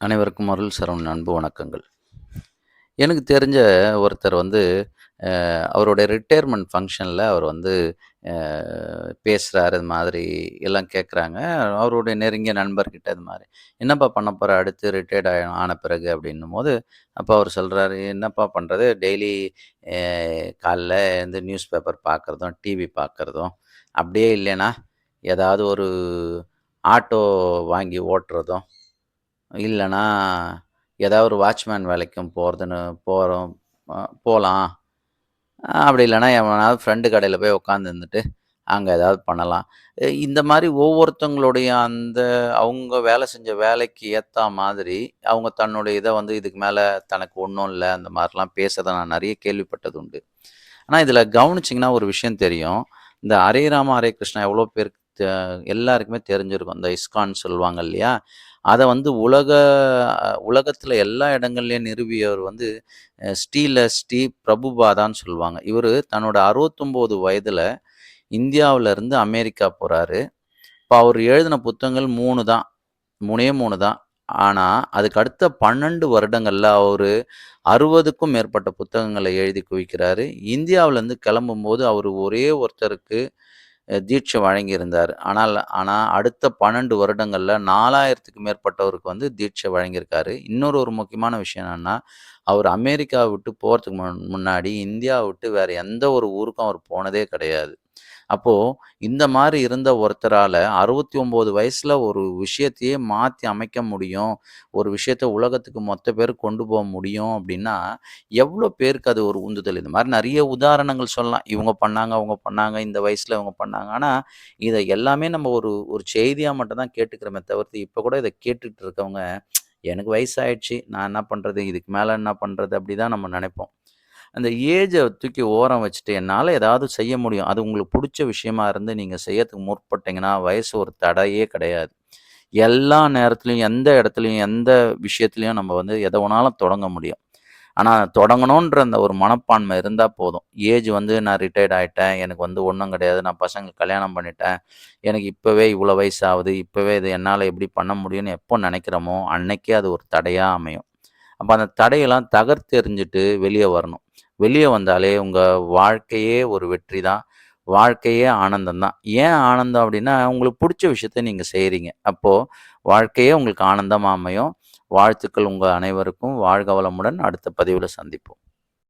அனைவருக்கும் அருள் சரவணன் அன்பு வணக்கங்கள். எனக்கு தெரிஞ்ச ஒருத்தர் வந்து அவருடைய ரிட்டையர்மெண்ட் ஃபங்க்ஷனில் அவர் வந்து பேசுகிறார் இது மாதிரி எல்லாம் கேட்குறாங்க. அவருடைய நெருங்கிய நண்பர்கிட்ட இது மாதிரி "என்னப்பா பண்ண போகிற அடுத்து ரிட்டையர்ட் ஆ ஆன பிறகு?" அப்படின்னும்போது, அப்போ அவர் சொல்கிறாரு "என்னப்பா பண்ணுறது டெய்லி காலைல எழுந்து நியூஸ் பேப்பர் பார்க்குறதும், டிவி பார்க்குறதும், அப்படியே இல்லைன்னா ஏதாவது ஒரு ஆட்டோ வாங்கி ஓட்டுறதும், இல்லன்னா ஏதாவது ஒரு வாட்ச்மேன் வேலைக்கும் போறதுன்னு போறோம் அ போலாம். அப்படி இல்லன்னா எவனாவது ஃப்ரெண்டு கடையில போய் உட்காந்துருந்துட்டு, அங்க ஏதாவது பண்ணலாம்." அ இந்த மாரி ஒவ்வொருத்தவங்களுடைய அந்த அவங்க வேலை செஞ்ச வேலைக்கு ஏத்தா மாதிரி, அவங்க தன்னுடைய இத வந்து இதுக்கு மேல தனக்கு ஒண்ணும் இல்ல, அந்த மாரிலாம் பேசுறத நான் நெறைய கேள்விப்பட்டது உண்டு. ஆனா இதில் கவனிச்சீங்கன்னா ஒரு விஷயம் தெரியும். இந்த ஹரே ராமா, ஹரே கிருஷ்ணா எவ்வளோ பேருக்கு தெ எல்லாருக்குமே தெரிஞ்சிருக்கும். இந்த இஸ்கான் சொல்லுவாங்க இல்லையா? அதை வந்து உலக உலகத்தில் எல்லா இடங்கள்லையும் நிறுவியவர் வந்து அ ஸ்ரீல ஸ்ரீ பிரபுபாதான்னு சொல்லுவாங்க. இவர் தன்னோட அறுபத்தொம்போது வயதில் இந்தியாவிலேருந்து அமெரிக்கா போகிறாரு இப்போ அவர் எழுதின புத்தகங்கள் மூணு தான். 3ஏ 3 தான். ஆனால் அதுக்கு அடுத்த பன்னெண்டு வருடங்களில் அவர் அறுபதுக்கும் மேற்பட்ட புத்தகங்களை எழுதி குவிக்கிறாரு. இந்தியாவிலேருந்து கிளம்பும்போது அவர் ஒரே ஒருத்தருக்கு தீட்சை வழங்கியிருந்தார் ஆனால் ஆனால் அடுத்த பன்னெண்டு வருடங்களில் நாலாயிரத்துக்கு மேற்பட்டவருக்கு வந்து தீட்சை வழங்கியிருக்காரு. இன்னொரு ஒரு முக்கியமான விஷயம் என்னன்னா, அவர் அமெரிக்காவை விட்டு போகிறதுக்கு முன் முன்னாடி இந்தியாவை விட்டு வேறு எந்த ஒரு ஊருக்கும் அவர் போனதே கிடையாது. அப்போது இந்த மாதிரி இருந்த ஒருத்தரால் அறுபத்தி ஒம்பது வயசில் ஒரு விஷயத்தையே மாற்றி அமைக்க முடியும். ஒரு விஷயத்த உலகத்துக்கு மொத்த பேர் கொண்டு போக முடியும் அப்படின்னா, எவ்வளோ பேருக்கு அது ஒரு உந்துதல். இந்த மாதிரி நிறைய உதாரணங்கள் சொல்லலாம். இவங்க பண்ணாங்க, அவங்க பண்ணாங்க, இந்த வயசில் இவங்க பண்ணாங்க. ஆனால் இதை எல்லாமே நம்ம ஒரு ஒரு செய்தியாக மட்டும் தான் கேட்டுக்கிறோமே தவிர்த்து, இப்போ கூட இதை கேட்டுட்டு இருக்கவங்க, "எனக்கு வயசாயிடுச்சு. நான் என்ன பண்ணுறது இதுக்கு மேலே என்ன பண்ணுறது அப்படி தான் நம்ம நினைப்போம் அந்த ஏஜை தூக்கி ஓரம் வச்சுட்டு, என்னால் ஏதாவது செய்ய முடியும். அது உங்களுக்கு பிடிச்ச விஷயமா இருந்து நீங்கள் செய்யறதுக்கு முற்பட்டீங்கன்னா, வயசு ஒரு தடையே கிடையாது. எல்லா நேரத்துலையும் எந்த இடத்துலையும் எந்த விஷயத்துலையும் நம்ம வந்து எதை வேணாலும் தொடங்க முடியும். ஆனால் தொடங்கணுன்ற அந்த ஒரு மனப்பான்மை இருந்தால் போதும். ஏஜ் வந்து நான் ரிட்டையர்ட் ஆகிட்டேன் எனக்கு வந்து ஒன்றும் கிடையாது. நான் பசங்க கல்யாணம் பண்ணிட்டேன். எனக்கு இப்போவே இவ்வளோ வயசு ஆகுது. இது என்னால் எப்படி பண்ண முடியும்னு எப்போ நினைக்கிறோமோ அன்னைக்கே அது ஒரு தடையாக அமையும். அப்போ அந்த தடையெல்லாம் தகர்த்தெறிஞ்சுட்டு வெளியே வரணும். வெளியே வந்தாலே உங்கள் வாழ்க்கையே ஒரு வெற்றி தான். வாழ்க்கையே ஆனந்தம் தான். ஏன் ஆனந்தம் அப்படின்னா, உங்களுக்கு பிடிச்ச விஷயத்த நீங்கள் செய்கிறீங்க அப்போது வாழ்க்கையே உங்களுக்கு ஆனந்தமாக அமையும். வாழ்த்துக்கள் உங்கள் அனைவருக்கும். வாழ்க வளமுடன். அடுத்த பதிவில் சந்திப்போம்.